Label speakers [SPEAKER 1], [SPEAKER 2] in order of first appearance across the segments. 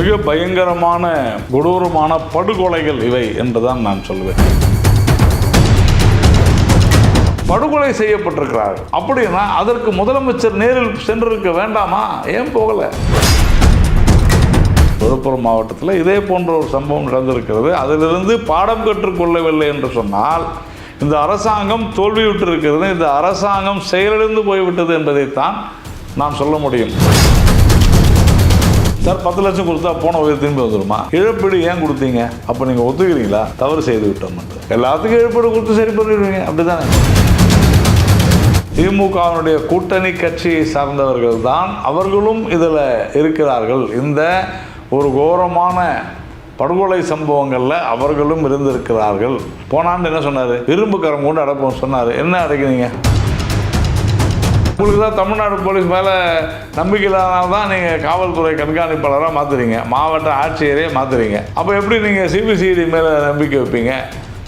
[SPEAKER 1] மிக பயங்கரமான கொடூரமான படுகொலைகள் இவை என்றுதான் நான் சொல்வேன். படுகொலை செய்யப்பட்டிருக்கிறார். அப்படின்னா அதற்கு முதலமைச்சர் நேரில் சென்றிருக்க வேண்டாமா? ஏன் போகல? விழுப்புரம் மாவட்டத்தில் இதே போன்ற ஒரு சம்பவம் நடந்திருக்கிறது. அதிலிருந்து பாடம் கற்றுக்கொள்ளவில்லை என்று சொன்னால் இந்த அரசாங்கம் தோல்வியுற்றிருக்கிறது. இந்த அரசாங்கம் செயலிழந்து போய்விட்டது என்பதைத்தான் நான் சொல்ல முடியும். சார் பத்து லட்சம் கொடுத்தா போன உயிர் திரும்பி வந்துடுமா இழப்பீடு ஏன் கொடுத்தீங்க? அப்போ நீங்கள் ஒத்துக்கிறீங்களா? தவறு செய்து விட்டோம் எல்லாத்துக்கும் இழப்பீடு கொடுத்து சரி பண்ணிடுவீங்க. அப்படிதானே? திமுகவினுடைய கூட்டணி கட்சியை சார்ந்தவர்கள் தான் அவர்களும் இதில் இருக்கிறார்கள். இந்த ஒரு கோரமான படுகொலை சம்பவங்களில் அவர்களும் இருந்திருக்கிறார்கள். போனாண்டு என்ன சொன்னார்? இரும்பு கரம் கொண்டு அடைப்போம் சொன்னார். என்ன அடைக்கிறீங்க உங்களுக்கு தான் தமிழ்நாடு போலீஸ் மேலே நம்பிக்கை இல்லாதனால தான் நீங்கள் காவல்துறை கண்காணிப்பாளராக மாற்றுறீங்க மாவட்ட ஆட்சியரே மாற்றுறீங்க அப்போ எப்படி நீங்கள் சிபிசிஐடி மேலே நம்பிக்கை வைப்பீங்க?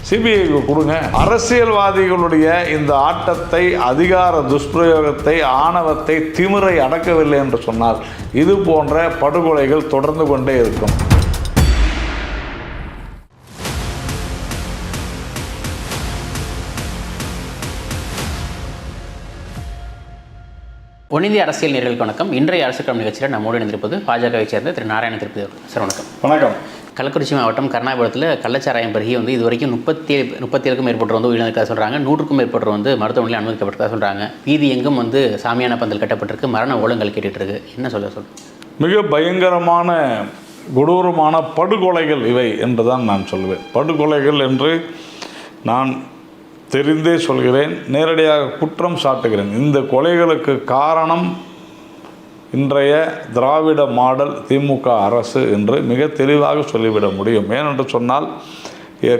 [SPEAKER 1] சிபிஐக்கு கொடுங்க. அரசியல்வாதிகளுடைய இந்த ஆட்டத்தை அதிகார துஷ்பிரயோகத்தை ஆணவத்தை திமிரை அடக்கவில்லை என்று சொன்னால் இது போன்ற படுகொலைகள் தொடர்ந்து கொண்டே இருக்கும்.
[SPEAKER 2] ஒன்றிந்திய அரசியல் நேர்களுக்கு வணக்கம். இன்றைய அரசு கிழமை நிகழ்ச்சியில் நம்மோடு இணைந்திருப்பது பாஜகவை சேர்ந்த திரு நாராயண திருப்பதி அவர்கள். சார் வணக்கம்.
[SPEAKER 1] வணக்கம்.
[SPEAKER 2] கள்ளக்குறிச்சி மாவட்டம் கருணாபுரத்தில் கள்ளச்சாராயம் பருகி வந்து இது வரைக்கும் முப்பத்தி முப்பத்தி ஏழுக்கும் மேற்பட்டவர் வந்து உயிரிழந்திருக்கா சொல்கிறாங்க நூற்றுக்கும் மேற்பட்டவர் வந்து மருத்துவமனையில் அனுமதிக்கப்பட்டதா சொல்கிறாங்க வீதி எங்கும் வந்து சாமியான பந்தல் கட்டப்பட்டிருக்கு. மரண ஓலங்கள் கேட்டுட்டு இருக்கு என்ன சொல்ல சொல்
[SPEAKER 1] மிக பயங்கரமான கொடூரமான படுகொலைகள் இவை என்றுதான் நான் சொல்வேன். படுகொலைகள் என்று நான் தெரிந்தே சொல்கிறேன் நேரடியாக குற்றம் சாட்டுகிறேன். இந்த கொலைகளுக்கு காரணம் இன்றைய திராவிட மாடல் திமுக அரசு என்று மிக தெளிவாக சொல்லிவிட முடியும். ஏனென்று சொன்னால்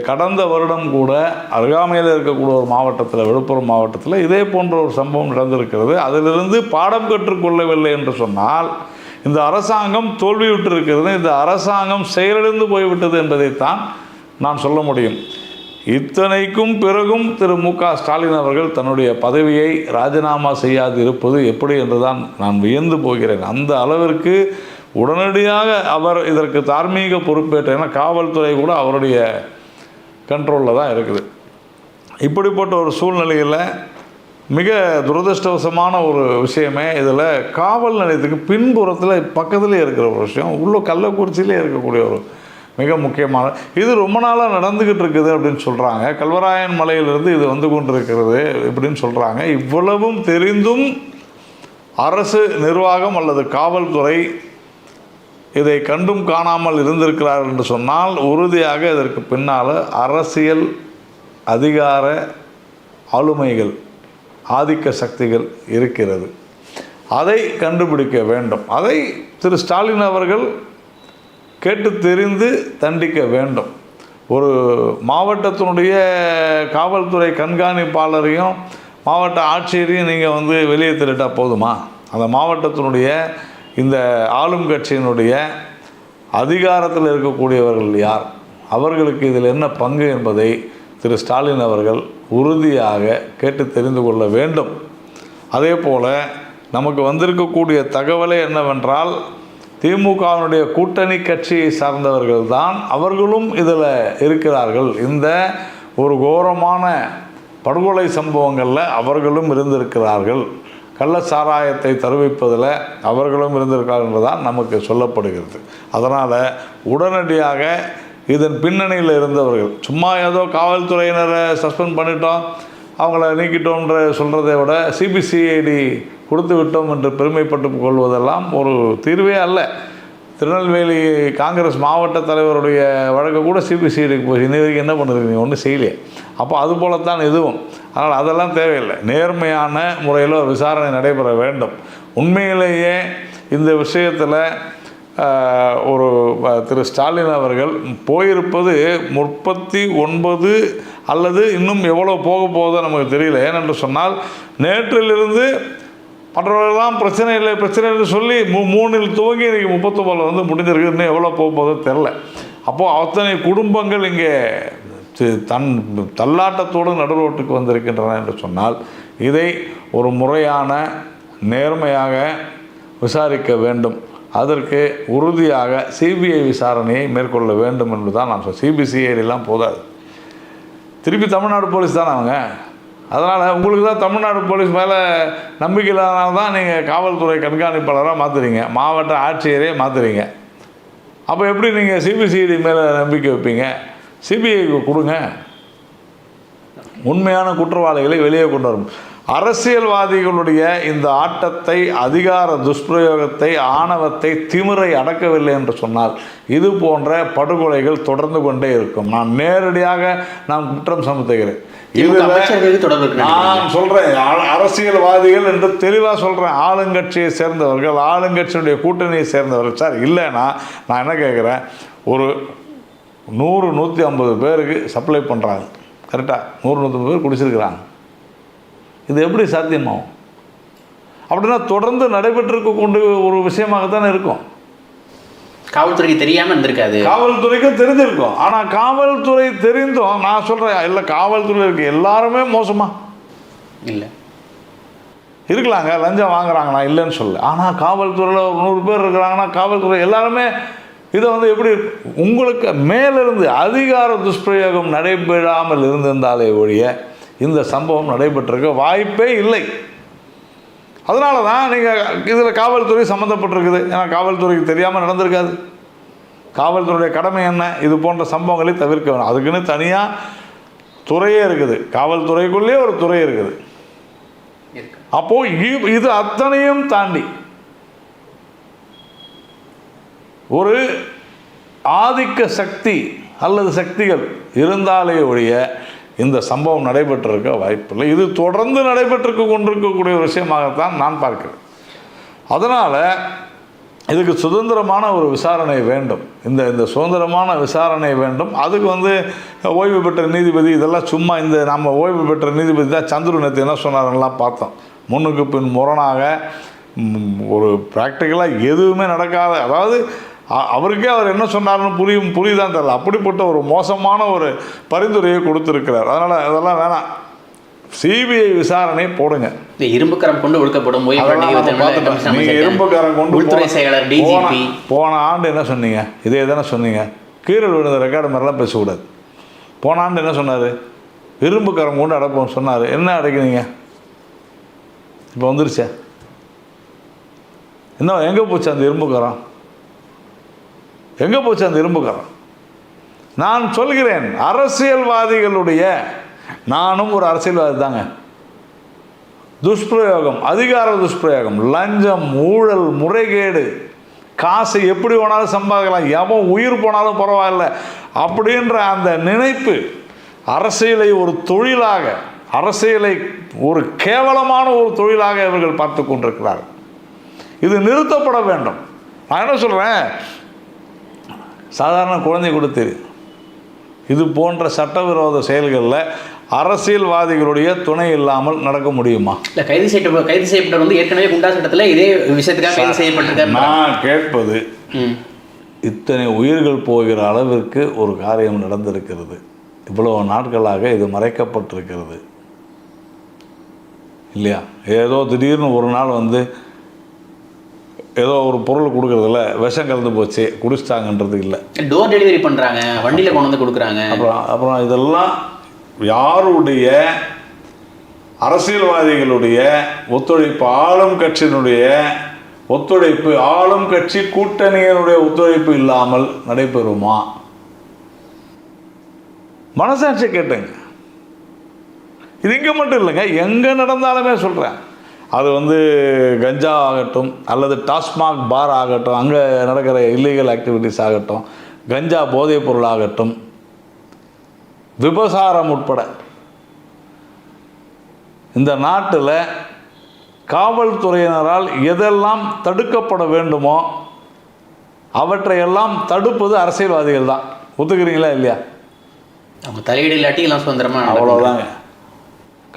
[SPEAKER 1] கடந்த வருடம் கூட அருகாமையில் இருக்கக்கூடிய ஒரு மாவட்டத்தில் விழுப்புரம் மாவட்டத்தில் இதே போன்ற ஒரு சம்பவம் நடந்திருக்கிறது. அதிலிருந்து பாடம் கற்றுக்கொள்ளவில்லை என்று சொன்னால் இந்த அரசாங்கம் தோல்வியுற்றிருக்கிறது. இந்த அரசாங்கம் செயலிழந்து போய்விட்டது என்பதைத்தான் நான் சொல்ல முடியும். இத்தனைக்கும் பிறகும் திரு மு க ஸ்டாலின் அவர்கள் தன்னுடைய பதவியை ராஜினாமா செய்யாது இருப்பது எப்படி என்றுதான் நான் வியந்து போகிறேன். அந்த அளவிற்கு உடனடியாக அவர் இதற்கு தார்மீக பொறுப்பேற்ற ஏன்னா காவல்துறை கூட அவருடைய கண்ட்ரோலில் தான் இருக்குது. இப்படிப்பட்ட ஒரு சூழ்நிலையில் மிக துரதிருஷ்டவசமான ஒரு விஷயமே இதில் காவல் நிலையத்துக்கு பின்புறத்தில் பக்கத்துலேயே இருக்கிற ஒரு விஷயம் உள்ள கள்ளக்குறிச்சியிலே இருக்கக்கூடிய ஒரு மிக முக்கியமான இது ரொம்ப நாளாக நடந்துக்கிட்டு இருக்குது அப்படின்னு சொல்கிறாங்க கல்வராயன் மலையிலிருந்து இது வந்து கொண்டிருக்கிறது இப்படின்னு சொல்கிறாங்க இவ்வளவும் தெரிந்தும் அரசு நிர்வாகம் அல்லது காவல்துறை இதை கண்டும் காணாமல் இருந்திருக்கிறார் என்று சொன்னால் உறுதியாக இதற்கு பின்னால் அரசியல் அதிகார ஆளுமைகள் ஆதிக்க சக்திகள் இருக்கிறது. அதை கண்டுபிடிக்க வேண்டும். அதை திரு ஸ்டாலின் அவர்கள் கேட்டு தெரிந்து தண்டிக்க வேண்டும். ஒரு மாவட்டத்தினுடைய காவல்துறை கண்காணிப்பாளரையும் மாவட்ட ஆட்சியரையும் நீங்கள் வந்து வெளியே திருட்டால் போதுமா? அந்த மாவட்டத்தினுடைய இந்த ஆளும் கட்சியினுடைய அதிகாரத்தில் இருக்கக்கூடியவர்கள் யார்? அவர்களுக்கு இதில் என்ன பங்கு என்பதை திரு ஸ்டாலின் அவர்கள் உறுதியாக கேட்டு தெரிந்து கொள்ள வேண்டும். அதே போல் நமக்கு வந்திருக்கக்கூடிய தகவலே என்னவென்றால் திமுகவினுடைய கூட்டணி கட்சியை சார்ந்தவர்கள் தான் அவர்களும் இதில் இருக்கிறார்கள். இந்த ஒரு கோரமான படுகொலை சம்பவங்களில் அவர்களும் இருந்திருக்கிறார்கள். கள்ள சாராயத்தை தருவிப்பதில் அவர்களும் இருந்திருக்கிறார்கள் என்பதுதான் நமக்கு சொல்லப்படுகிறது. அதனால் உடனடியாக இதன் பின்னணியில் இருந்தவர்கள் சும்மா ஏதோ காவல்துறையினரை சஸ்பெண்ட் பண்ணிட்டோம் அவங்கள நீக்கிட்டோன்ற சொல்கிறதை விட சிபிசிஐடி கொடுத்து விட்டோம் என்று பெருமைப்பட்டு கொள்வதெல்லாம் ஒரு தீர்வே அல்ல. திருநெல்வேலி காங்கிரஸ் மாவட்ட தலைவருடைய வழக்கு கூட சிபிசிஐடிக்கு போய் இன்ன வரைக்கும் என்ன பண்ணுறது? ஒன்றும் செய்யலையே. அப்போ அது போலத்தான் இதுவும். அதனால் அதெல்லாம் தேவையில்லை. நேர்மையான முறையில் ஒரு விசாரணை நடைபெற வேண்டும். உண்மையிலேயே இந்த விஷயத்தில் ஒரு திரு ஸ்டாலின் அவர்கள் போயிருப்பது முப்பத்தி ஒன்பது அல்லது இன்னும் எவ்வளோ போக போகுதோ நமக்கு தெரியல. ஏனென்று சொன்னால் நேற்றிலிருந்து மற்றவர்களெல்லாம் பிரச்சனை இல்லை பிரச்சனை இல்லை சொல்லி மூ மூணில் துவங்கி இன்றைக்கி முப்பத்தொம்பதில் வந்து முடிஞ்சிருக்கு. இன்னும் எவ்வளோ போக தெரில அப்போது அத்தனை குடும்பங்கள் இங்கே தன் தள்ளாட்டத்தோடு நடுரோட்டுக்கு வந்திருக்கின்றன என்று சொன்னால் இதை ஒரு முறையான நேர்மையாக விசாரிக்க வேண்டும். அதற்கு உறுதியாக சிபிஐ விசாரணையை மேற்கொள்ள வேண்டும் என்று தான் நான் சொல்ல சிபிசிஐடிலாம் போதாது. திருப்பி தமிழ்நாடு போலீஸ் தானே அவங்க? அதனால் உங்களுக்கு தான் தமிழ்நாடு போலீஸ் மேலே நம்பிக்கை இல்லாதனால தான் நீங்கள் காவல்துறை கண்காணிப்பாளராக மாற்றுறீங்க மாவட்ட ஆட்சியரே மாற்றுறீங்க அப்போ எப்படி நீங்கள் சிபிசிஐடி மேலே நம்பிக்கை வைப்பீங்க? சிபிஐக்கு கொடுங்க. உண்மையான குற்றவாளிகளை வெளியே கொண்டு வரும். அரசியல்வாதிகளுடைய இந்த ஆட்டத்தை அதிகார துஷ்பிரயோகத்தை ஆணவத்தை திமிரை அடக்கவில்லை என்று சொன்னால் இது போன்ற படுகொலைகள் தொடர்ந்து கொண்டே இருக்கும். நான் நேரடியாக நான் குற்றம் சமத்துகிறேன். நான் சொல்றேன். அரசியல்வாதிகள் என்று தெளிவாக சொல்றேன். ஆளுங்கட்சியை சேர்ந்தவர்கள் ஆளுங்கட்சியுடைய கூட்டணியை சேர்ந்தவர்கள். சார் இல்லைன்னா நான் என்ன கேட்குறேன் ஒரு நூறு நூற்றி ஐம்பது பேருக்கு சப்ளை பண்ணுறாங்க கரெக்டாக நூறு நூற்றம்பது பேர் குடிச்சிருக்கிறாங்க. இது எப்படி சாத்தியமாகும்? அப்படின்னா தொடர்ந்து நடைபெற்றிருக்க கொண்டு ஒரு விஷயமாகத்தானே இருக்கும்.
[SPEAKER 2] காவல்துறைக்கு தெரியாம இருந்திருக்காது.
[SPEAKER 1] காவல்துறைக்கும் தெரிஞ்சிருக்கும். ஆனால் காவல்துறை தெரிந்தும் நான் சொல்கிறேன் இல்லை காவல்துறை இருக்கு எல்லாருமே மோசமா.
[SPEAKER 2] இல்ல.
[SPEAKER 1] இருக்கலாங்க லஞ்சம் வாங்குறாங்க நான் இல்லைன்னு சொல்ல. ஆனால் காவல்துறையில் ஒரு நூறு பேர் இருக்கிறாங்கன்னா காவல்துறை எல்லாருமே இதை வந்து எப்படி உங்களுக்கு மேலிருந்து அதிகார துஷ்பிரயோகம் நடைபெறாமல் இருந்திருந்தாலே ஒழிய இந்த சம்பவம் நடைபெற்றிருக்க வாய்ப்பே இல்லை. அதனால தான் நீங்கள் இதில் காவல்துறை சம்மந்தப்பட்டிருக்குது ஏன்னா காவல்துறைக்கு தெரியாமல் நடந்திருக்காது. காவல்துறையுடைய கடமை என்ன? இது போன்ற சம்பவங்களை தவிர்க்க வேணும். அதுக்குன்னு தனியாக துறையே இருக்குது. காவல்துறைக்குள்ளேயே ஒரு துறை இருக்குது.
[SPEAKER 2] இருக்கு.
[SPEAKER 1] அப்போ இ- இது அத்தனையும் தாண்டி ஒரு ஆதிக்க சக்தி அல்லது சக்திகள் இருந்தாலே ஒழிய இந்த சம்பவம் நடைபெற்றிருக்க வாய்ப்பில்லை. இது தொடர்ந்து நடைபெற்றிருக்க கொண்டிருக்கக்கூடிய ஒரு விஷயமாகத்தான் நான் பார்க்கிறேன். அதனால் இதுக்கு சுதந்திரமான ஒரு விசாரணை வேண்டும். இந்த இந்த சுதந்திரமான விசாரணை வேண்டும். அதுக்கு வந்து ஓய்வு பெற்ற நீதிபதி இதெல்லாம் சும்மா இந்த நம்ம ஓய்வு பெற்ற நீதிபதி தான் சந்துரு நேற்று என்ன சொன்னாருன்னெலாம் பார்த்தோம். முன்னுக்கு பின் முரணாக ஒரு ப்ராக்டிக்கலாக எதுவுமே நடக்காத அதாவது அவருக்கே அவர் என்ன சொன்னாருன்னு புரியும் புரியுதான் தெரியல. அப்படிப்பட்ட ஒரு மோசமான ஒரு பரிந்துரையை கொடுத்துருக்கிறார். அதனால் அதெல்லாம் வேணாம். சிபிஐ விசாரணை போடுங்க.
[SPEAKER 2] இரும்புக்கரம் கொண்டு ஒடுக்கப்படும். ஓய்வு
[SPEAKER 1] அதெல்லாம்
[SPEAKER 2] நீதிபதி
[SPEAKER 1] நம்ம பார்த்துட்டோம்.
[SPEAKER 2] கமிஷன்
[SPEAKER 1] நீங்க
[SPEAKER 2] அமைச்சர்,
[SPEAKER 1] இரும்புக்காரன் கொண்டு
[SPEAKER 2] உள்துறை செயலர் டிஜிபி
[SPEAKER 1] போன ஆண்டு என்ன சொன்னீங்க? இதே தானே சொன்னீங்க. கீரல் விழுந்த ரெக்கார்டு மாதிரிலாம் பேசக்கூடாது. போன ஆண்டு என்ன சொன்னார்? இரும்புக்காரன் கொண்டு அடைப்போம் சொன்னார். என்ன அடைக்கிறீங்க? இப்போ வந்துருச்சே? என்ன எங்கே போச்சு அந்த இரும்புக்காரன் எங்கே போச்சு அந்த இரும்புக்காரன்? நான் சொல்கிறேன் அரசியல்வாதிகளுடைய நானும் ஒரு அரசியல்வாதி தாங்க. துஷ்பிரயோகம் அதிகார துஷ்பிரயோகம் லஞ்சம் ஊழல் முறைகேடு காசு எப்படி வேணாலும் சம்பாதிக்கலாம் எவன் உயிர் போனாலும் பரவாயில்ல அப்படின்ற அந்த நினைப்பு அரசியலை ஒரு தொழிலாக அரசியலை ஒரு கேவலமான ஒரு தொழிலாக இவர்கள் பார்த்து கொண்டிருக்கிறார்கள். இது நிறுத்தப்பட வேண்டும். நான் என்ன சொல்கிறேன் சாதாரண குழந்தை கூட தெரியும் இது போன்ற சட்டவிரோத செயல்களில் அரசியல்வாதிகளுடைய துணை இல்லாமல் நடக்க முடியுமா?
[SPEAKER 2] இல்ல கைது செய்யப்பட்ட கைது செய்யப்பட்டவர் வந்து ஏற்கனவே குண்டா சட்டத்துல இதே விஷயத்துக்காக கைது செய்யப்பட்டிருக்காரு.
[SPEAKER 1] நான் கேட்பது. இத்தனை உயிர்கள் போகிற அளவிற்கு ஒரு காரியம் நடந்திருக்கிறது. இவ்வளவு நாட்களாக இது மறைக்கப்பட்டிருக்கிறது. இல்லையா? ஏதோ திடீர்னு ஒரு நாள் வந்து ஏதோ ஒரு பொருள் கொடுக்கறதுல விஷம் கலந்து போச்சு குடிச்சிட்டாங்கன்றது இல்லை.
[SPEAKER 2] டோர் டெலிவரி பண்றாங்க வண்டியில கொண்டு வந்து கொடுக்குறாங்க.
[SPEAKER 1] அப்புறம் அப்புறம் இதெல்லாம் யாருடைய அரசியல்வாதிகளுடைய ஒத்துழைப்பு ஆளும் கட்சியினுடைய ஒத்துழைப்பு ஆளும் கட்சி கூட்டணியினுடைய ஒத்துழைப்பு இல்லாமல் நடைபெறுமா? மனசாட்சி கேட்டுங்க. இது இங்கே மட்டும் இல்லைங்க எங்கே நடந்தாலுமே சொல்கிறேன் அது வந்து கஞ்சா ஆகட்டும் அல்லது டாஸ்மாக் பார் ஆகட்டும் அங்கே நடக்கிற இல்லீகல் ஆக்டிவிட்டீஸ் ஆகட்டும் கஞ்சா போதைப் பொருள் ஆகட்டும் விபசாரம் உட்பட. இந்த நாட்டில் காவல்துறையினரால் எதெல்லாம் தடுக்கப்பட வேண்டுமோ அவற்றையெல்லாம் தடுப்பது அரசியல்வாதிகள் தான். ஒத்துக்கிறீங்களா இல்லையா?
[SPEAKER 2] அவங்க தலையீடு இல்லாட்டி எல்லாம் சுதந்திரமா நடக்கும்.
[SPEAKER 1] அவ்வளோதாங்க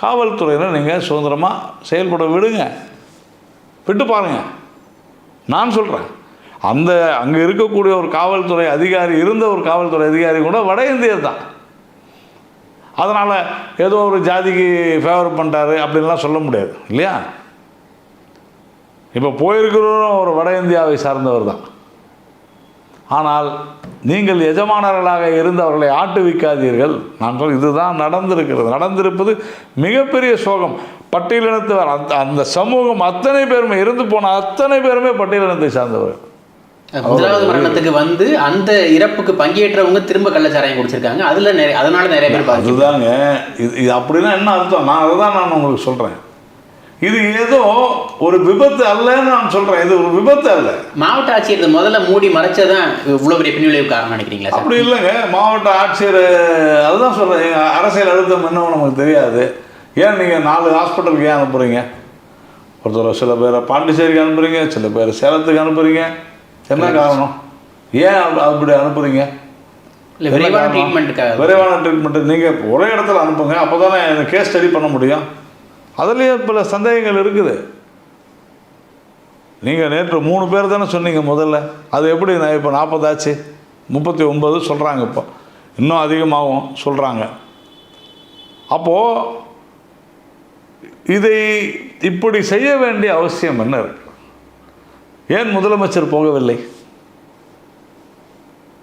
[SPEAKER 1] காவல்துறையினர் நீங்கள் சுதந்திரமாக செயல்பட விடுங்க. விட்டு பாருங்கள் நான் சொல்கிறேன் அந்த அங்கே இருக்கக்கூடிய ஒரு காவல்துறை அதிகாரி இருந்த ஒரு காவல்துறை அதிகாரி கூட வட இந்தியர் தான். அதனால் ஏதோ ஒரு ஜாதிக்கு ஃபேவர் பண்ணிட்டார் அப்படின்லாம் சொல்ல முடியாது இல்லையா? இப்போ போயிருக்கிறவரும் ஒரு வட இந்தியாவை சார்ந்தவர் தான். ஆனால் நீங்கள் எஜமானர்களாக இருந்து அவர்களை ஆட்டுவிக்காதீர்கள். நான் சொல் இதுதான் நடந்திருக்கிறது. நடந்திருப்பது மிகப்பெரிய சோகம். பட்டியலினத்தவர் அந்த அந்த சமூகம் அத்தனை பேருமே இருந்து போன அத்தனை பேருமே பட்டியலினத்தை சார்ந்தவர்கள்.
[SPEAKER 2] முதலாவது மரணத்துக்கு வந்து அந்த இறப்புக்கு பங்கேற்றவங்க திரும்ப கள்ளச்சாராயம் குடிச்சிருக்காங்க. அதுல நிறைய அதனால நிறைய பேர்
[SPEAKER 1] அதுதாங்க. இது இது அப்படின்னா என்ன அர்த்தம்? நான் அதை தான் நான் உங்களுக்கு சொல்கிறேன் இது ஏதோ ஒரு விபத்து அல்லன்னு நான் சொல்கிறேன் இது ஒரு விபத்து அல்ல.
[SPEAKER 2] மாவட்ட ஆட்சியர் இதை முதல்ல மூடி மறைச்சதான் இவ்வளவு பெரிய பின்விளைவு காரணம் நினைக்கிறீங்களா
[SPEAKER 1] அப்படி இல்லைங்க. மாவட்ட ஆட்சியர் அதுதான் சொல்கிறேன் அரசியல் அழுத்தம் என்னவோ நமக்கு தெரியாது. ஏன் நீங்கள் நாலு ஹாஸ்பிட்டலுக்கு ஏன் அனுப்புகிறீங்க ஒருத்தர் சில பேரை பாண்டிச்சேரிக்கு அனுப்புகிறீங்க சில பேர் சேலத்துக்கு அனுப்புகிறீங்க என்ன காரணம்? ஏன் அப்ப- அப்படி அனுப்புகிறீங்க
[SPEAKER 2] இல்ல விரைவான ட்ரீட்மெண்ட்டுக்காக
[SPEAKER 1] விரைவான ட்ரீட்மெண்ட்டு நீங்கள் ஒரே இடத்துல அனுப்புங்க அப்போ தானே கேஸ் ஸ்டடி பண்ண முடியும். அதுலேயே பல சந்தேகங்கள் இருக்குது. நீங்கள் நேற்று மூணு பேர் தானே சொன்னீங்க முதல்ல. அது எப்படி நான் இப்போ நாற்பதாச்சு? முப்பத்தி ஒன்பது சொல்கிறாங்க இப்போ. இன்னும் அதிகமாகும் சொல்கிறாங்க அப்போது இதை இப்படி செய்ய வேண்டிய அவசியம் என்ன இருக்கு? ஏன் முதலமைச்சர் போகவில்லை?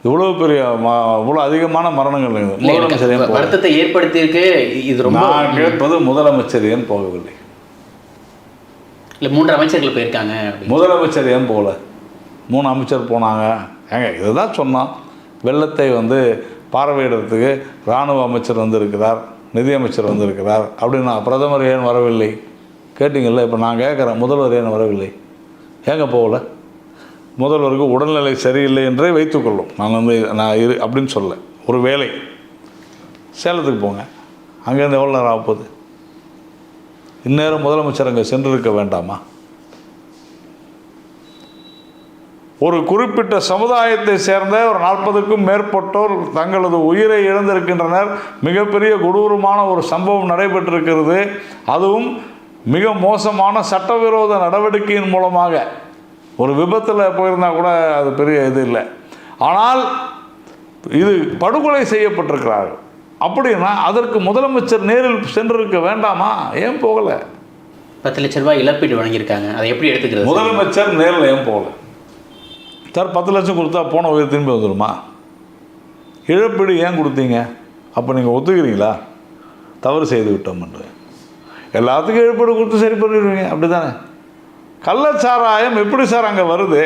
[SPEAKER 1] இவ்வளோ பெரிய இவ்வளோ அதிகமான மரணங்கள் முதலமைச்சர்?
[SPEAKER 2] வருத்தத்தை ஏற்படுத்தியிருக்கு இது ரொம்ப
[SPEAKER 1] நான் கேட்பது முதலமைச்சர் ஏன் போகவில்லை?
[SPEAKER 2] இல்ல மூன்று அமைச்சர்கள் போயிருக்காங்க.
[SPEAKER 1] முதலமைச்சர் ஏன் போகல? மூணு அமைச்சர் போனாங்க. ஏங்க இதுதான் சொன்னோம் வெள்ளத்தை வந்து பார்வையிடுறதுக்கு இராணுவ அமைச்சர் வந்திருக்கிறார் நிதியமைச்சர் வந்திருக்கிறார். அப்படின்னா பிரதமர் ஏன் வரவில்லை? கேட்டிங்கல்ல இப்போ நான் கேட்குறேன் முதல்வர் ஏன் வரவில்லை? ஏங்க போகல? முதல்வருக்கு உடல்நிலை சரியில்லை என்றே வைத்துக்கொள்ளும் நான் வந்து நான் இரு அப்படின்னு சொல்ல ஒரு வேலை. சேலத்துக்கு போங்க. அங்கேருந்து எவ்வளோ நேரம் ஆகப்போகுது இந்நேரம் முதலமைச்சர் அங்கே சென்றிருக்க வேண்டாமா? ஒரு குறிப்பிட்ட சமுதாயத்தை சேர்ந்த ஒரு நாற்பதுக்கும் மேற்பட்டோர் தங்களது உயிரை இழந்திருக்கின்றனர். மிகப்பெரிய கொடூரமான ஒரு சம்பவம் நடைபெற்றிருக்கிறது. அதுவும் மிக மோசமான சட்டவிரோத நடவடிக்கையின் மூலமாக. ஒரு விபத்தில் போயிருந்தா கூட அது பெரிய இது இல்லை. ஆனால் இது படுகொலை செய்யப்பட்டிருக்கிறார்கள் அப்படின்னா அதற்கு முதலமைச்சர் நேரில் சென்றிருக்க வேண்டாமா? ஏன் போகலை?
[SPEAKER 2] பத்து லட்ச ரூபாய் இழப்பீடு வழங்கியிருக்காங்க. அதை எப்படி எடுத்துக்கிறது? சார்?
[SPEAKER 1] முதலமைச்சர் நேரில் ஏன் போகல? சார் பத்து லட்சம் கொடுத்தா போன உயிர் திரும்பி வந்துடுமா இழப்பீடு ஏன் கொடுத்தீங்க? அப்போ நீங்கள் ஒத்துக்கிறீங்களா? தவறு செய்து விட்டோம் என்று. எல்லாத்துக்கும் இழப்பீடு கொடுத்து சரி பண்ணிடுவீங்க. அப்படி தானே கள்ளச்சாராயம் எப்படி சார் அங்கே வருது?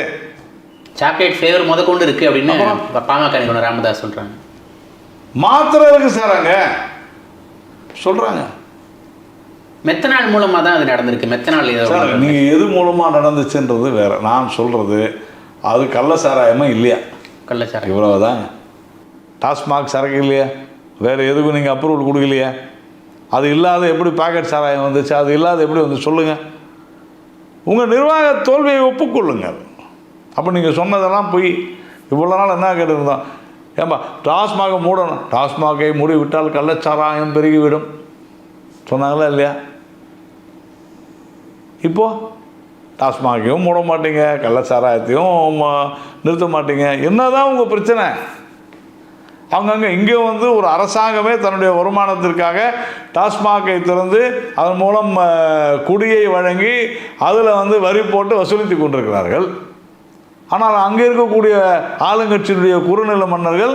[SPEAKER 2] சாக்லேட் ஃப்ளேவர் முத கொண்டு இருக்கு அப்படின்னு பாமக நிறுவனர் ராமதாஸ் சொல்றாங்க.
[SPEAKER 1] மாத்திரை இருக்கு சார் அங்கே. சொல்கிறாங்க
[SPEAKER 2] மெத்தனால் மூலமா தான் அது நடந்திருக்கு. மெத்தனால்
[SPEAKER 1] சார் நீங்கள் எது மூலமாக நடந்துச்சுன்றது வேற. நான் சொல்கிறது அது கள்ளச்சாராயமா இல்லையா?
[SPEAKER 2] கள்ளச்சாராயம்.
[SPEAKER 1] இவ்வளவுதாங்க. டாஸ்மாக் சரக்கு இல்லையா? வேறு எதுக்கும் நீங்கள் அப்ரூவல் கொடுக்கலையா? அது இல்லாத எப்படி பாக்கெட் சாராயம் வந்துச்சு? அது இல்லாத எப்படி வந்து சொல்லுங்கள் உங்கள் நிர்வாக தோல்வியை ஒப்புக்கொள்ளுங்கள். அப்போ நீங்கள் சொன்னதெல்லாம் போய் இவ்வளோ நாள் என்ன கேட்டிருந்தோம் ஏம்பா டாஸ்மாக மூடணும். டாஸ்மாகை மூடி விட்டால் கள்ளச்சாராயம் பெருகிவிடும். சொன்னாங்களா இல்லையா? இப்போது டாஸ்மாகையும் மூட மாட்டீங்க கள்ளச்சாராயத்தையும் நிறுத்த மாட்டீங்க. என்ன தான் உங்கள் பிரச்சனை? அவங்கங்க இங்கே வந்து ஒரு அரசாங்கமே தன்னுடைய வருமானத்திற்காக டாஸ்மாகை திறந்து அதன் மூலம் குடியை வழங்கி அதில் வந்து வரி போட்டு வசூலித்து கொண்டிருக்கிறார்கள். ஆனால் அங்கே இருக்கக்கூடிய ஆளுங்கட்சியினுடைய குறுநில மன்னர்கள்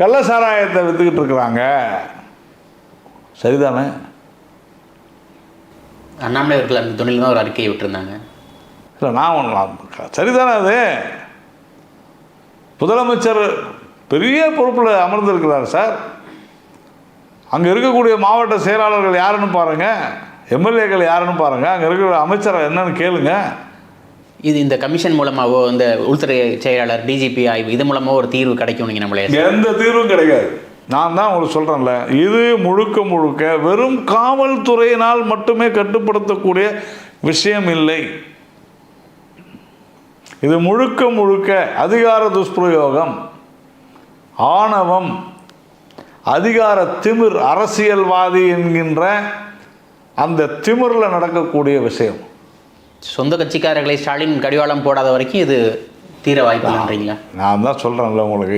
[SPEAKER 1] கள்ள சாராயத்தை விற்றுக்கிட்டு இருக்கிறாங்க. சரிதானே?
[SPEAKER 2] அண்ணாமலை அவர்கள் அந்த துணியில் தான் ஒரு அறிக்கையை விட்டிருந்தாங்க.
[SPEAKER 1] இல்லை நான் நான் சரிதானே அது? முதலமைச்சர் பெரிய பொறுப்பில் அமர்ந்திருக்கிறார் சார். அங்கே இருக்கக்கூடிய மாவட்ட செயலாளர்கள் யாருன்னு பாருங்கள் எம்எல்ஏக்கள் யாருன்னு பாருங்கள் அங்கே இருக்கிற அமைச்சர் என்னன்னு கேளுங்க.
[SPEAKER 2] இது இந்த கமிஷன் மூலமாவோ இந்த உள்துறை செயலாளர் டிஜிபி ஆய்வு இது மூலமாக ஒரு தீர்வு கிடைக்கும் நீங்கள் நம்மளே
[SPEAKER 1] எந்த தீர்வும் கிடைக்காது நான் தான் உங்களுக்கு சொல்கிறேன்ல இது முழுக்க முழுக்க வெறும் காவல்துறையினால் மட்டுமே கட்டுப்படுத்தக்கூடிய விஷயம் இல்லை. இது முழுக்க முழுக்க அதிகார துஷ்பிரயோகம். ஆணவம் அதிகார திமிர் அரசியல்வாதி என்கின்ற அந்த திமிரில் நடக்கக்கூடிய விஷயம்.
[SPEAKER 2] சொந்த கட்சிக்காரர்களை ஸ்டாலின் கடிவாளம் போடாத வரைக்கும் இது தீர வாய்ப்பு
[SPEAKER 1] நான் தான் சொல்கிறேன்ல உங்களுக்கு.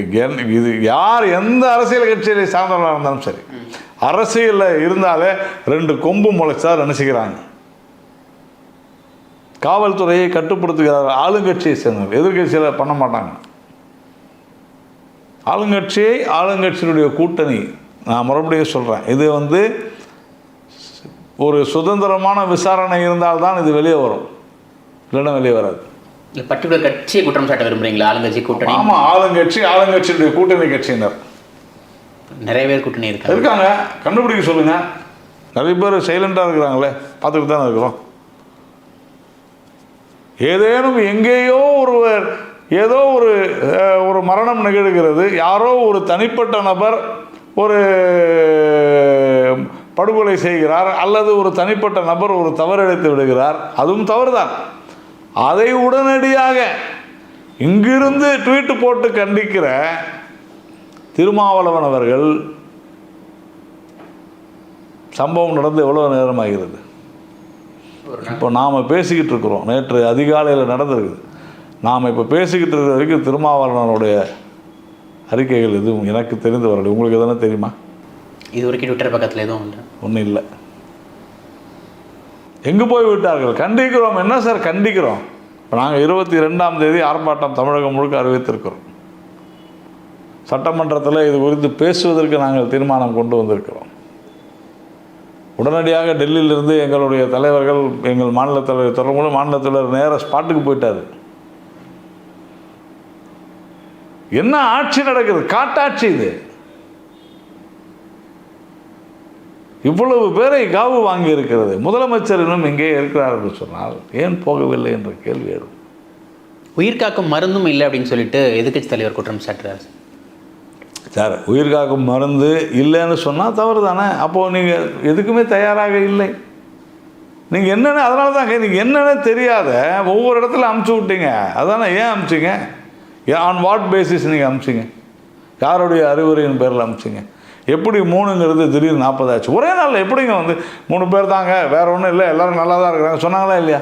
[SPEAKER 1] இது யார் எந்த அரசியல் கட்சியில சார்ந்தவர்களாக இருந்தாலும் சரி. அரசியலில் இருந்தாலே ரெண்டு கொம்பு முளைச்சா நினச்சிக்கிறாங்க. காவல்துறையை கட்டுப்படுத்துகிறார் ஆளுங்கட்சியை சேர்ந்தவர் எதிர்கட்சியில் பண்ண மாட்டாங்க. ஆளுங்கட்சியை ஆளுங்கட்சியினுடைய கூட்டணி. நான் மறுபடியும் சொல்கிறேன் இது வந்து ஒரு சுதந்திரமான விசாரணை இருந்தால்தான் இது வெளியே வரும். இல்லைன்னா வெளியே வராது.
[SPEAKER 2] இல்லை பர்டிகுலர் கட்சியை குற்றம் சாட்ட விரும்புறீங்களா? ஆளுங்கட்சி கூட்டணி?
[SPEAKER 1] ஆமாம் ஆளுங்கட்சி ஆளுங்கட்சியினுடைய கூட்டணி கட்சியினர்.
[SPEAKER 2] நிறைய பேர் கூட்டணி இருக்காங்க.
[SPEAKER 1] இருக்காங்க. கண்டுபிடிக்க சொல்லுங்க. நிறைய பேர் சைலண்டாக இருக்கிறாங்களே. பார்த்துக்கிட்டு தானே இருக்கிறோம். ஏதேனும் எங்கேயோ ஒருவர் ஏதோ ஒரு ஒரு மரணம் நிகழ்கிறது. யாரோ ஒரு தனிப்பட்ட நபர் ஒரு படுகொலை செய்கிறார் அல்லது ஒரு தனிப்பட்ட நபர் ஒரு தவறிழைத்து விடுகிறார். அதுவும் தவறுதான். அதை உடனடியாக இங்கிருந்து ட்வீட் போட்டு கண்டிக்கிற திருமாவளவன் அவர்கள் சம்பவம் நடந்து எவ்வளோ நேரமாகிறது? இப்போ நாம் பேசிக்கிட்டு இருக்கிறோம். நேற்று அதிகாலையில் நடந்திருக்குது. நாம் இப்போ பேசிக்கிட்டு இருக்கிற வரைக்கும் திருமாவளவனுடைய அறிக்கைகள் எதுவும் எனக்கு தெரிந்து வரல. உங்களுக்கு எதனா தெரியுமா?
[SPEAKER 2] இது வரைக்கும் ட்விட்டர் பக்கத்தில் எதுவும் இல்லை
[SPEAKER 1] ஒன்றும் இல்லை. எங்கே போய் விட்டார்கள்? கண்டிக்கிறோம். என்ன சார் கண்டிக்கிறோம்? இப்போ நாங்கள் இருபத்தி ரெண்டாம் தேதி ஆர்ப்பாட்டம் தமிழகம் முழுக்க அறிவித்திருக்கிறோம். சட்டமன்றத்தில் இது குறித்து பேசுவதற்கு நாங்கள் தீர்மானம் கொண்டு வந்திருக்கிறோம். உடனடியாக டெல்லியிலிருந்து எங்களுடைய தலைவர்கள் எங்கள் மாநில தலைவர் தொடர்பு மாநில தலைவர் நேராக ஸ்பாட்டுக்கு போயிட்டார். என்ன ஆட்சி நடக்குது? காட்டாட்சி இது. இவ்வளவு பேரை காவு வாங்கி இருக்கிறது. முதலமைச்சர் இன்னும் எங்கே இருக்கிறார் என்று சொன்னால் ஏன் போகவில்லை என்ற கேள்வி எழும்.
[SPEAKER 2] உயிர் காக்கும் மருந்தும் இல்லை அப்படின்னு சொல்லிட்டு எதிர்க்கட்சி தலைவர் குற்றம் சாட்டுறாரு.
[SPEAKER 1] சார் உயிர் காக்கும் மருந்து இல்லைன்னு சொன்னால் தவறு தானே அப்போது நீங்கள் எதுக்குமே தயாராக இல்லை. நீங்கள் என்னென்ன அதனால தான் நீங்கள் என்னென்ன தெரியாத ஒவ்வொரு இடத்துல அமுச்சு விட்டீங்க. அதானே ஏன் அமுச்சிங்க? ஆன் வாட் பேசிஸ் நீங்கள் அமிச்சிங்க? யாருடைய அறிவுரையின் பேரில் அமிச்சிங்க? எப்படி மூணுங்கிறது திடீர்னு நாற்பதாச்சு ஒரே நாளில் எப்படிங்க வந்து மூணு பேர் தாங்க வேறு ஒன்றும் இல்லை எல்லோரும் நல்லா தான் இருக்கிறாங்க. சொன்னாங்களா இல்லையா?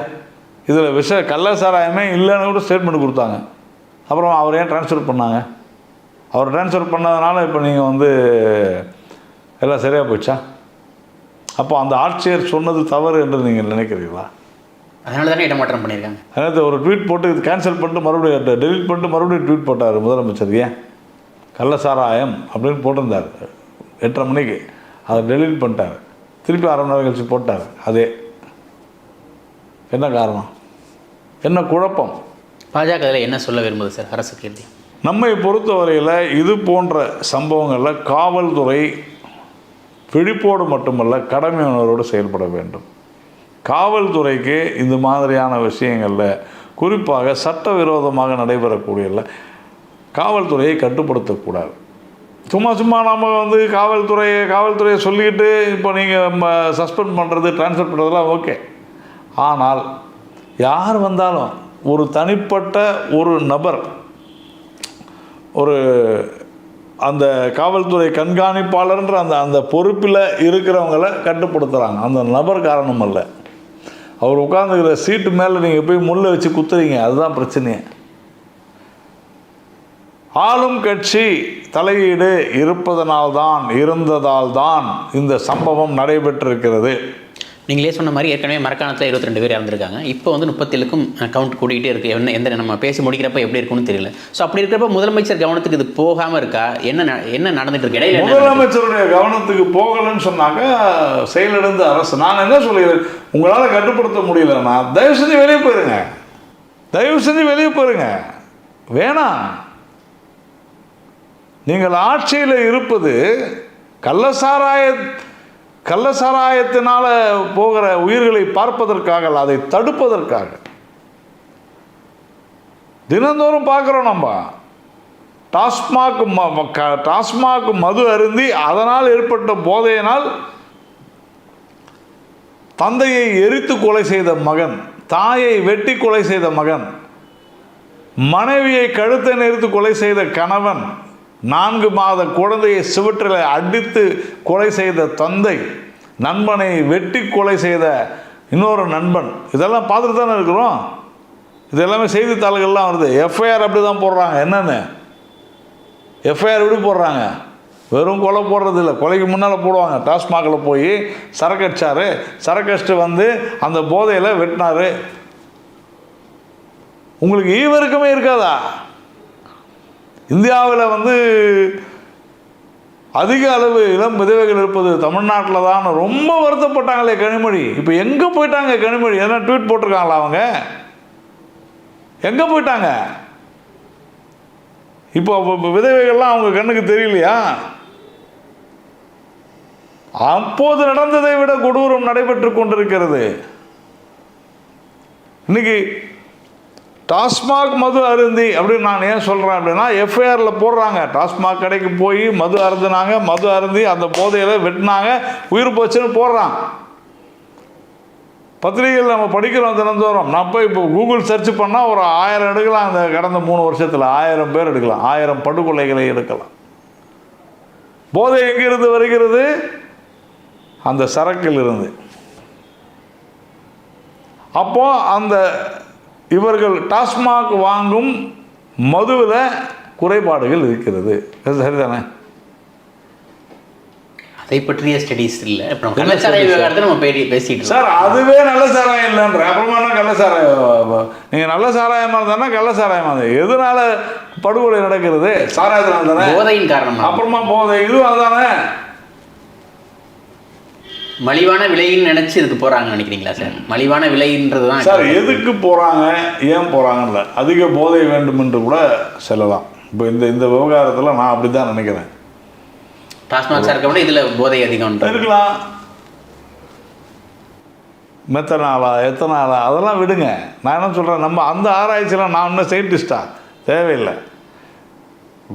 [SPEAKER 1] இதில் விஷ கள்ள சாராயமே இல்லைன்னு கூட ஸ்டேட்மெண்ட் கொடுத்தாங்க. அப்புறம் அவர் ஏன் ட்ரான்ஸ்ஃபர் பண்ணாங்க? அவர் ட்ரான்ஸ்ஃபர் பண்ணதுனால இப்போ நீங்கள் வந்து எல்லாம் சரியாக போயிடுச்சா அப்போ அந்த ஆட்சியர் சொன்னது தவறு என்று நீங்கள் நினைக்கிறீங்களா
[SPEAKER 2] அதனால தானே இடமாற்றம் பண்ணியிருக்காங்க.
[SPEAKER 1] அதாவது ஒரு ட்வீட் போட்டு இது கேன்சல் பண்ணிட்டு மறுபடியும் டெலிட் பண்ணிட்டு மறுபடியும் ட்வீட் போட்டார் முதலமைச்சர். ஏன்? கள்ளசாராயம் அப்படின்னு போட்டிருந்தார். எட்டரை மணிக்கு. அதை டெலிட் பண்ணிட்டார். திருப்பி அரை மணி நேரம் கழிச்சு போட்டார். அதே. என்ன காரணம்? என்ன குழப்பம்?
[SPEAKER 2] பாஜக அதில் என்ன சொல்ல விரும்புது சார்? அரசு கேள்வி.
[SPEAKER 1] நம்மை பொறுத்தவரையில் இது போன்ற சம்பவங்களில் காவல்துறை விழிப்போடு மட்டுமல்ல கடமை உணர்வோடு செயல்பட வேண்டும். காவல்துறைக்கு இந்த மாதிரியான விஷயங்களில் குறிப்பாக சட்டவிரோதமாக நடைபெறக்கூடியல காவல்துறையை கட்டுப்படுத்தக்கூடாது. சும்மா சும்மா நம்ம வந்து காவல்துறையை காவல்துறையை சொல்லிக்கிட்டு இப்போ நீங்கள் சஸ்பெண்ட் பண்ணுறது ட்ரான்ஸ்ஃபர் பண்ணுறதுலாம் ஓகே. ஆனால் யார் வந்தாலும் ஒரு தனிப்பட்ட ஒரு நபர் ஒரு அந்த காவல்துறை கண்காணிப்பாளர்ன்ற அந்த அந்த பொறுப்பில் இருக்கிறவங்கள கட்டுப்படுத்துகிறாங்க அந்த நபர் காரணம் அல்ல. அவர் உட்காந்துக்கிற சீட்டு மேலே நீங்கள் போய் முள்ளை வச்சு குத்துறீங்க. அதுதான் பிரச்சனையே. ஆளும் கட்சி தலையீடு இருப்பதனால்தான் இருந்ததால்தான் இந்த சம்பவம் நடைபெற்றிருக்கிறது.
[SPEAKER 2] நீங்களே சொன்ன மாதிரி ஏற்கனவே மரக்காணத்தில் இருபத்தி ரெண்டு பேர் இறந்துருக்காங்க. இப்போ வந்து முப்பத்தேழுக்கும் கவுண்ட் கூடிக்கிட்டே இருக்குது என்ன எந்த நம்ம பேசி முடிக்கிறப்ப எப்படி இருக்கும்னு தெரியல. ஸோ அப்படி இருக்கிறப்ப முதலமைச்சர் கவனத்துக்கு இது போகாமல் இருக்கா? என்ன என்ன நடந்துட்டு இருக்கு? இடையில என்ன
[SPEAKER 1] முதலமைச்சருடைய கவனத்துக்கு போகலன்னு சொன்னாங்க செயலிழந்த அரசு. நான் என்ன சொல்லிடுறேன் உங்களால் கட்டுப்படுத்த முடியலன்னா தயவு செஞ்சு வெளியே போயிருங்க. தயவு செஞ்சு வெளியே போயிருங்க. வேணாம். நீங்கள் ஆட்சியில் இருப்பது கள்ளசாராய கள்ளசாராயத்தினால போகிற உயிர்களை பார்ப்பதற்காக அதை தடுப்பதற்காக. தினந்தோறும் பார்க்குறோம் நம்ம. டாஸ்மாக் ம- க- டாஸ்மாக் மது அருந்தி அதனால் ஏற்பட்ட போதையினால் தந்தையை எரித்து கொலை செய்த மகன் தாயை வெட்டி கொலை செய்த மகன் மனைவியை கழுத்தை நெரித்து கொலை செய்த கணவன் நான்கு மாத குழந்தையை சுவற்றில் அடித்து கொலை செய்த தந்தை நண்பனை வெட்டி கொலை செய்த இன்னொரு நண்பன். இதெல்லாம் பார்த்துட்டு தானே இருக்கிறோம்? இது எல்லாமே செய்தித்தாள்கள்லாம் வருது. எஃப்ஐஆர் அப்படி தான் போடுறாங்க. என்னென்னு? எஃப்ஐஆர் எப்படி போடுறாங்க. வெறும் கொலை போடுறது இல்லை கொலைக்கு முன்னால் போடுவாங்க. டாஸ்மாகில் போய் சரக்கு அடிச்சாரு. சரக்கு அடிச்சுட்டு வந்து அந்த போதையில் வெட்டினாரு. உங்களுக்கு ஈவருக்குமே இருக்காதா? இந்தியாவில் வந்து அதிக அளவு இளம் விதவைகள் இருப்பது தமிழ்நாட்டில் தான். ரொம்ப வருத்தப்பட்டாங்களே கனிமொழி. இப்போ எங்கே போயிட்டாங்க கனிமொழி? எதனா ட்வீட் போட்டிருக்காங்களா அவங்க? எங்கே போயிட்டாங்க? இப்போ விதவைகள்லாம் அவங்க கண்ணுக்கு தெரியலையா? அப்போது நடந்ததை விட கொடூரம் நடைபெற்று கொண்டிருக்கிறது. இன்னைக்கு டாஸ்மாக் மது அருந்தி அப்படின்னு நான் ஏன் சொல்கிறேன் அப்படின்னா எஃப்ஐஆரில் போடுறாங்க. டாஸ்மாக் கடைக்கு போய் மது அருந்தினாங்க மது அருந்தி அந்த போதையில் வெட்டினாங்க உயிர் போச்சுன்னு போடுறான். பத்திரிகைகள் நம்ம படிக்கிறோம் தினந்தோறும். நான் போய் இப்போ கூகுள் சர்ச் பண்ணால் ஒரு ஆயிரம் எடுக்கலாம் அந்த கடந்த மூணு வருஷத்தில். ஆயிரம் பேர் எடுக்கலாம். ஆயிரம் படுகொலைகளை எடுக்கலாம். போதை எங்கிருந்து வருகிறது? அந்த சரக்கில் இருந்து அப்போ அந்த இவர்கள் டாஸ்மாக் வாங்கும் மதுவில் குறைபாடுகள் இருக்கிறது. சரிதானே?
[SPEAKER 2] அதை பற்றிய ஸ்டடீஸ் இல்லை. இப்போ விவகாரத்தை நம்ம பேடி பேசிட்டு
[SPEAKER 1] சார் அதுவே நல்ல சாராயம் இல்லைன்ற. அப்புறமா கள்ள சாராயம் நீங்கள் நல்ல சாராயமாக இருந்தானா கள்ள சாராயமாக இருந்தா எதனால படுகொலை நடக்கிறது? சாராயத்தினால தானே?
[SPEAKER 2] போதையின் காரணமாக
[SPEAKER 1] அப்புறமா போதை இதுவும் அதுதானே?
[SPEAKER 2] மலிவான விலைன்னு நினைச்சு இதுக்கு போறாங்கன்னு நினைக்கிறீங்களா சார்? மலிவான விலைன்றது தான்
[SPEAKER 1] சார் எதுக்கு போகிறாங்க ஏன் போகிறாங்கல்ல அதிக போதை வேண்டும் என்று கூட சொல்லலாம். இப்போ இந்த இந்த விவகாரத்தில் நான் அப்படி தான் நினைக்கிறேன்.
[SPEAKER 2] டாஸ்மாக் சரக்கை விட இதுல போதை அதிகம்
[SPEAKER 1] இருக்கலாம். மெத்தனாலா எத்தனாலா அதெல்லாம் விடுங்க. நான் என்ன சொல்கிறேன் நம்ம அந்த ஆராய்ச்சியில் நான் இன்னும் சயின்டிஸ்டா தேவையில்லை.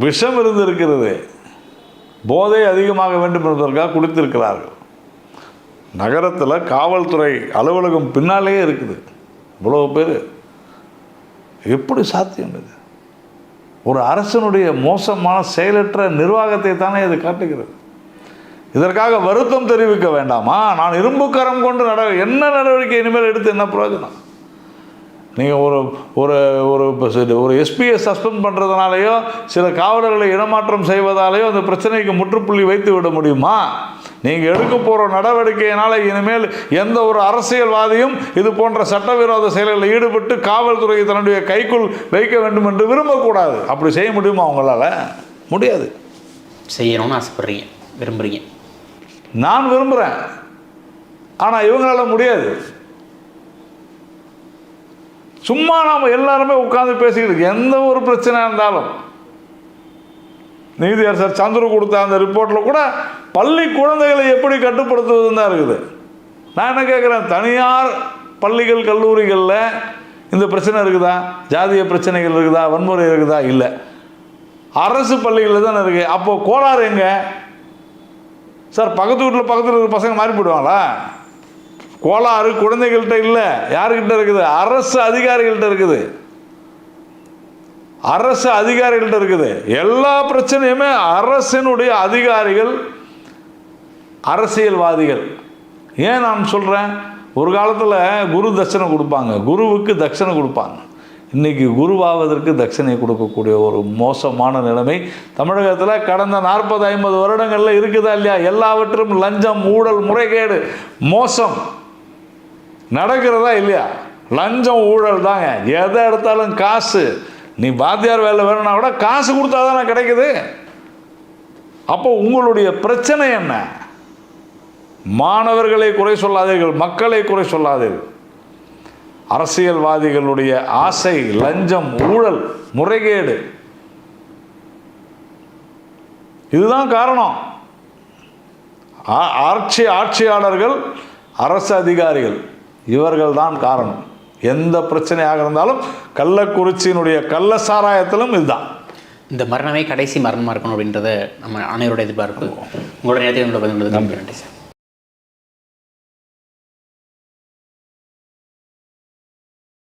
[SPEAKER 1] விஷம் இருந்து இருக்கிறது போதை அதிகமாக வேண்டும் என்பதற்காக குடித்திருக்கிறார்கள். நகரத்தில் காவல்துறை அலுவலகம் பின்னாலேயே இருக்குது. இவ்வளோ பேர். எப்படி சாத்தியம் இது? ஒரு அரசனுடைய மோசமான செயலற்ற நிர்வாகத்தை தானே இது காட்டுகிறது. இதற்காக வருத்தம் தெரிவிக்க வேண்டாமா? நான் இரும்பு கரம் கொண்டு நட என்ன நடவடிக்கை இனிமேல் எடுத்து என்ன பிரயோஜனம்? நீங்கள் ஒரு ஒரு ஒரு ஒரு எஸ்பியை சஸ்பெண்ட் பண்ணுறதுனாலையோ சில காவலர்களை இடமாற்றம் செய்வதாலேயோ அந்த பிரச்சனைக்கு முற்றுப்புள்ளி வைத்து விட முடியுமா? நீங்கள் எடுக்க போகிற நடவடிக்கையினால் இனிமேல் எந்த ஒரு அரசியல்வாதியும் இது போன்ற சட்டவிரோத செயல்களில் ஈடுபட்டு காவல்துறையை தன்னுடைய கைக்குள் வைக்க வேண்டும் என்று விரும்பக்கூடாது. அப்படி செய்ய முடியுமா அவங்களால முடியாது.
[SPEAKER 2] செய்யணும்னு ஆசைப்படுறீங்க. விரும்புறீங்க.
[SPEAKER 1] நான் விரும்புகிறேன் ஆனால் இவங்களால முடியாது. சும்மா நாம் எல்லாருமே உட்காந்து பேசிக்கிட்டு எந்த ஒரு பிரச்சனை இருந்தாலும். நீதியரசர் சந்துரு கொடுத்த அந்த ரிப்போர்ட்டில் கூட பள்ளி குழந்தைகளை எப்படி கட்டுப்படுத்துவதுன்னு தான் இருக்குது. நான் என்ன கேட்குறேன் தனியார் பள்ளிகள் கல்லூரிகளில் இந்த பிரச்சனை இருக்குதா? ஜாதிய பிரச்சனைகள் இருக்குதா? வன்முறை இருக்குதா? இல்லை. அரசு பள்ளிகளில் தானே இருக்குது அப்போது கோளாறு எங்கே? சார் பக்கத்து வீட்டில் பக்கத்தில் இருக்கிற பசங்க மாறி போயிடுவாங்களா? கோளாறு குழந்தைகள்கிட்ட இல்லை. யாருக்கிட்ட இருக்குது? அரசு அதிகாரிகள்கிட்ட இருக்குது. அரசு அதிகாரிகள்கிட்ட இருக்குது. எல்லா பிரச்சனையுமே அரசினுடைய அதிகாரிகள் அரசியல்வாதிகள். ஏன் நான் சொல்கிறேன் ஒரு காலத்தில் குரு தட்சணை கொடுப்பாங்க. குருவுக்கு தட்சணை கொடுப்பாங்க. இன்றைக்கி குருவாவதற்கு தட்சணை கொடுக்கக்கூடிய ஒரு மோசமான நிலைமை தமிழகத்தில் கடந்த நாற்பது ஐம்பது வருடங்களில் இருக்குதா இல்லையா? எல்லாவற்றும் லஞ்சம் ஊழல் முறைகேடு மோசம். நடக்கிறதா இல்லையா? லஞ்சம் ஊழல் தாங்க. எதை எடுத்தாலும் காசு. நீ வாத்தியார் வேலை வேணும்னா கூட காசு கொடுத்தா தானே கிடைக்குது? அப்போ உங்களுடைய பிரச்சனை என்ன? மாணவர்களை குறை சொல்லாதீர்கள் மக்களை குறை சொல்லாதீர்கள். அரசியல்வாதிகளுடைய ஆசை லஞ்சம் ஊழல் முறைகேடு. இதுதான் காரணம். ஆ- ஆட்சி ஆட்சியாளர்கள் அரசு அதிகாரிகள். இவர்கள் தான் காரணம். எந்த பிரச்சனையாக இருந்தாலும் கள்ளக்குறிச்சியினுடைய கள்ள சாராயத்திலும் இதுதான்.
[SPEAKER 2] இந்த மரணமே கடைசி மரணமாக இருக்கணும் அப்படின்றத நம்ம அனைவரோட எதிர்பார்ப்பு. உங்களோட நேரத்தில் நன்றி. சார்